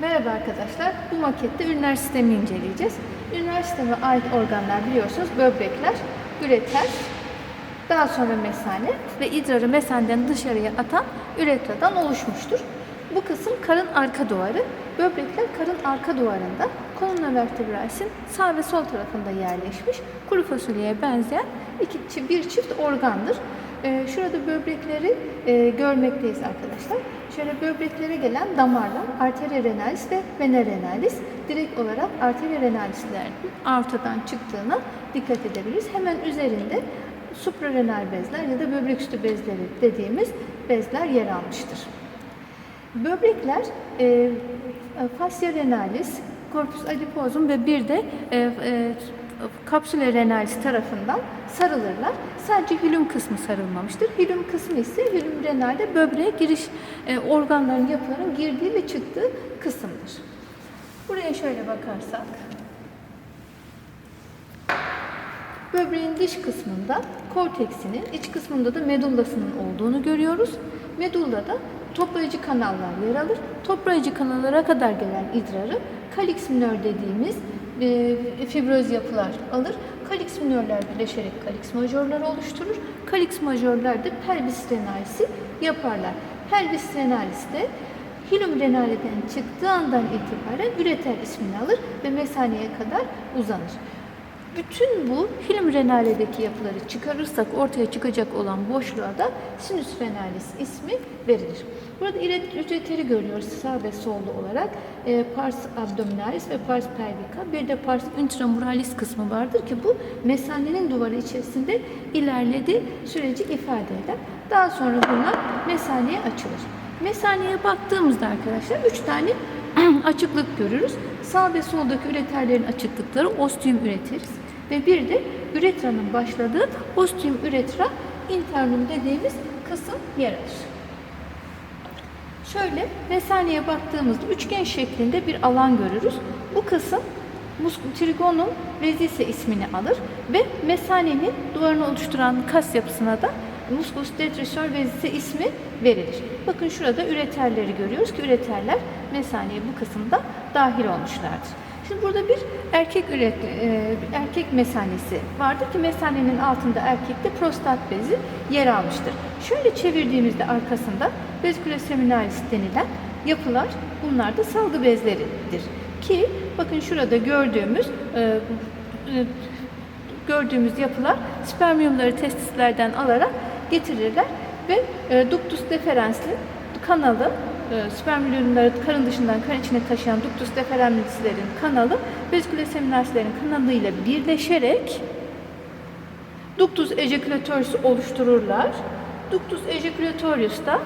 Merhaba arkadaşlar. Bu makette üriner sistemi inceleyeceğiz. Üriner sisteme ait organlar biliyorsunuz böbrekler, üreter, daha sonra mesane ve idrarı mesaneden dışarıya atan üretradan oluşmuştur. Bu kısım karın arka duvarı. Böbrekler karın arka duvarında kolumna vertebralsin sağ ve sol tarafında yerleşmiş kuru fasulyeye benzeyen iki, bir çift organdır. Ee, şurada böbrekleri e, görmekteyiz arkadaşlar. Şöyle böbreklere gelen damarlar arteria renalis ve vena renalis direkt olarak arteria renalislerin aortadan çıktığına dikkat edebiliriz. Hemen üzerinde suprarenal bezler ya da böbrek üstü bezleri dediğimiz bezler yer almıştır. Böbrekler e, fascia renalis, corpus adiposum ve bir de e, e, kapsüle renalis tarafından sarılırlar. Sadece hilum kısmı sarılmamıştır. Hilum kısmı ise hilum renalde böbreğe giriş e, organların yapıların girdiği ve çıktığı kısımdır. Buraya şöyle bakarsak Böbreğin dış kısmında korteksinin, iç kısmında da medullasının olduğunu görüyoruz. Medullada toplayıcı kanallar yer alır. Toplayıcı kanallara kadar gelen idrarı kalix minör dediğimiz e, fibroz yapılar alır. Kalix minörler birleşerek kalix majorları oluşturur. Kalix majorlar da pelvis renalisi yaparlar. Pelvis renalis de hilum renaliden çıktığı andan itibaren üreter ismini alır ve mesaneye kadar uzanır. Bütün bu film renaledeki yapıları çıkarırsak ortaya çıkacak olan boşluğa da sinüs renalis ismi verilir. Burada üreteri görüyoruz sağ ve solda olarak. E, pars abdominalis ve pars pelvica. Bir de pars intramuralis kısmı vardır ki bu mesanenin duvarı içerisinde ilerlediği süreci ifade eder. Daha sonra bunlar mesaneye açılır. Mesaneye baktığımızda arkadaşlar üç tane açıklık görürüz. Sağ ve soldaki üreterlerin açıklıkları ostium üreteriz ve bir de üretranın başladığı ostium üretra internum dediğimiz kısım yer alır. Şöyle mesaneye baktığımızda üçgen şeklinde bir alan görürüz. Bu kısım trigonum resise ismini alır ve mesanenin duvarını oluşturan kas yapısına da musculus detrusor vesise ismi verilir. Bakın şurada üreterleri görüyoruz ki üreterler mesaneye bu kısımda dahil olmuşlardır. Şimdi burada bir erkek üret, e, erkek mesanesi vardır ki mesanenin altında erkekte prostat bezi yer almıştır. Şöyle çevirdiğimizde arkasında vesicula seminalis denilen yapılar bunlar da salgı bezleridir. Ki bakın şurada gördüğümüz e, e, gördüğümüz yapılar spermiyumları testislerden alarak getirirler ve e, ductus deferensli kanalı e, spermiyumları karın dışından karın içine taşıyan ductus deferenslerin kanalı vesicula seminarislerin kanalıyla birleşerek ductus ejaculatorius oluştururlar. Ductus ejaculatorius da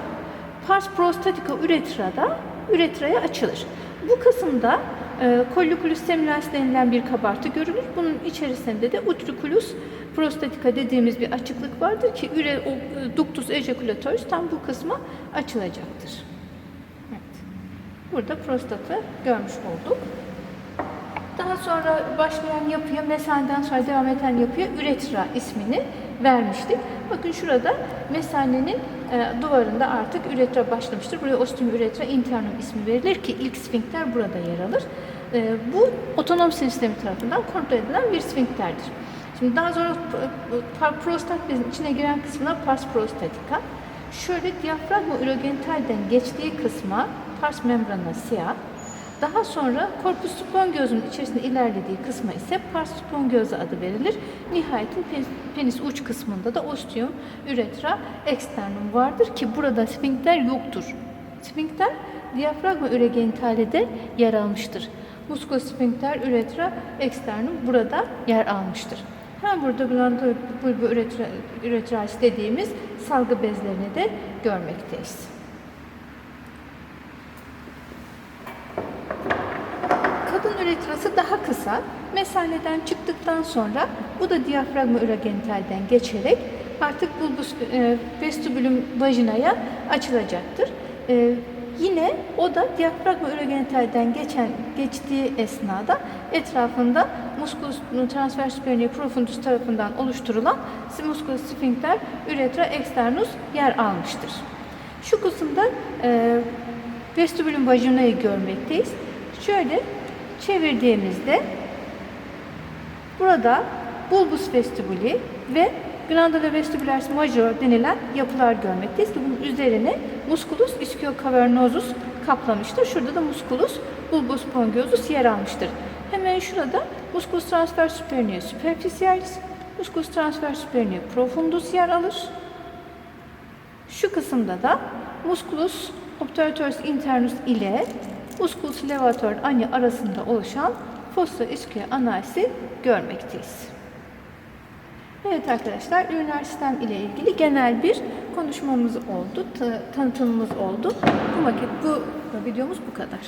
pars prostatica uretra'da üretraya açılır. Bu kısımda e, colliculus seminalis denilen bir kabartı görülür. Bunun içerisinde de utriculus prostatica dediğimiz bir açıklık vardır ki üre, o, e, ductus ejaculatorius tam bu kısma açılacaktır. Evet. Burada prostatı görmüş olduk. Daha sonra başlayan yapıya, mesaneden sonra devam eden yapıya üretra ismini vermiştik. Bakın şurada mesanenin e, duvarında artık üretra başlamıştır. Buraya ostium üretra internum ismi verilir ki ilk sfinkter burada yer alır. E, bu otonom sistemi tarafından kontrol edilen bir sfinkterdir. Şimdi daha sonra prostat bezinin içine giren kısmına pars prostatica. Şöyle diyafragma ürogentalden geçtiği kısma pars membrana siyah, daha sonra korpus spongiosum içerisinde ilerlediği kısma ise pars spongiosa adı verilir. Nihayetin penis, uç kısmında da ostium üretra externum vardır ki burada sfinkter yoktur. Sfinkter diyafragma üregentalede yer almıştır. Muskosfinkter üretra externum burada yer almıştır. Hem burada glandular bulbu üretra, üretralis dediğimiz salgı bezlerini de görmekteyiz. Üretrası daha kısa. Mesaneden çıktıktan sonra bu da diyafragma üregentalden geçerek artık bulbus e, vestibülüm vajinaya açılacaktır. E, yine o da diyafragma üregentalden geçen geçtiği esnada etrafında musculus transversus perineum profundus tarafından oluşturulan musculus sphincter uretra externus yer almıştır. Şu kısımda e, vestibülün vajinayı görmekteyiz. Şöyle çevirdiğimizde burada bulbus vestibuli ve glandula vestibularis major denilen yapılar görmekteyiz ki bunun üzerine musculus ischiocavernosus kaplamıştır. Şurada da musculus bulbus spongiosus yer almıştır. Hemen şurada musculus transversus superior superficialis, musculus transversus superior profundus yer alır. Şu kısımda da musculus obturator internus ile musculus levator ani arasında oluşan fossa ischia analisi görmekteyiz. Evet arkadaşlar, üriner sistem ile ilgili genel bir konuşmamız oldu, ta- tanıtımımız oldu. Bu maket, bu videomuz bu kadar.